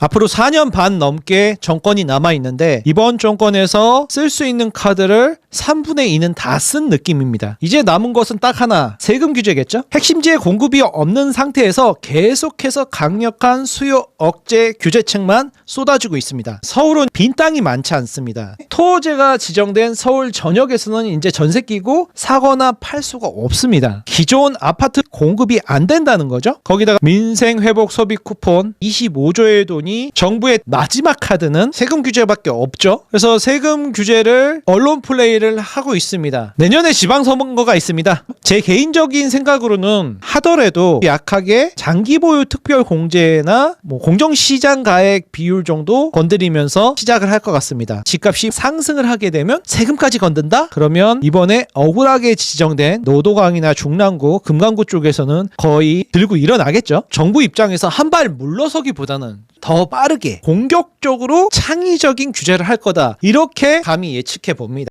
앞으로 4년 반 넘게 정권이 남아 있는데 이번 정권에서 쓸 수 있는 카드를 3분의 2는 다 쓴 느낌입니다. 이제 남은 것은 딱 하나 세금 규제겠죠? 핵심지에 공급이 없는 상태에서 계속해서 강력한 수요 억제 규제책만 쏟아지고 있습니다. 서울은 빈 땅이 많지 않습니다. 토호제가 지정된 서울 전역에서는 이제 전세 끼고 사거나 팔 수가 없습니다. 기존 아파트 공급이 안 된다는 거죠. 거기다가 민생 회복 소비 쿠폰 25조의 돈이 정부의 마지막 카드는 세금 규제밖에 없죠. 그래서 세금 규제를 언론 플레이 를 하고 있습니다. 내년에 지방선거가 있습니다. 제 개인적인 생각으로는 하더라도 약하게 장기 보유 특별 공제나 뭐 공정시장 가액 비율 정도 건드리면서 시작을 할 것 같습니다. 집값이 상승을 하게 되면 세금까지 건든다? 그러면 이번에 억울하게 지정된 노도강이나 중랑구, 금강구 쪽에서는 거의 들고 일어나겠죠. 정부 입장에서 한 발 물러서기보다는 더 빠르게 공격적으로 창의적인 규제를 할 거다. 이렇게 감히 예측해 봅니다.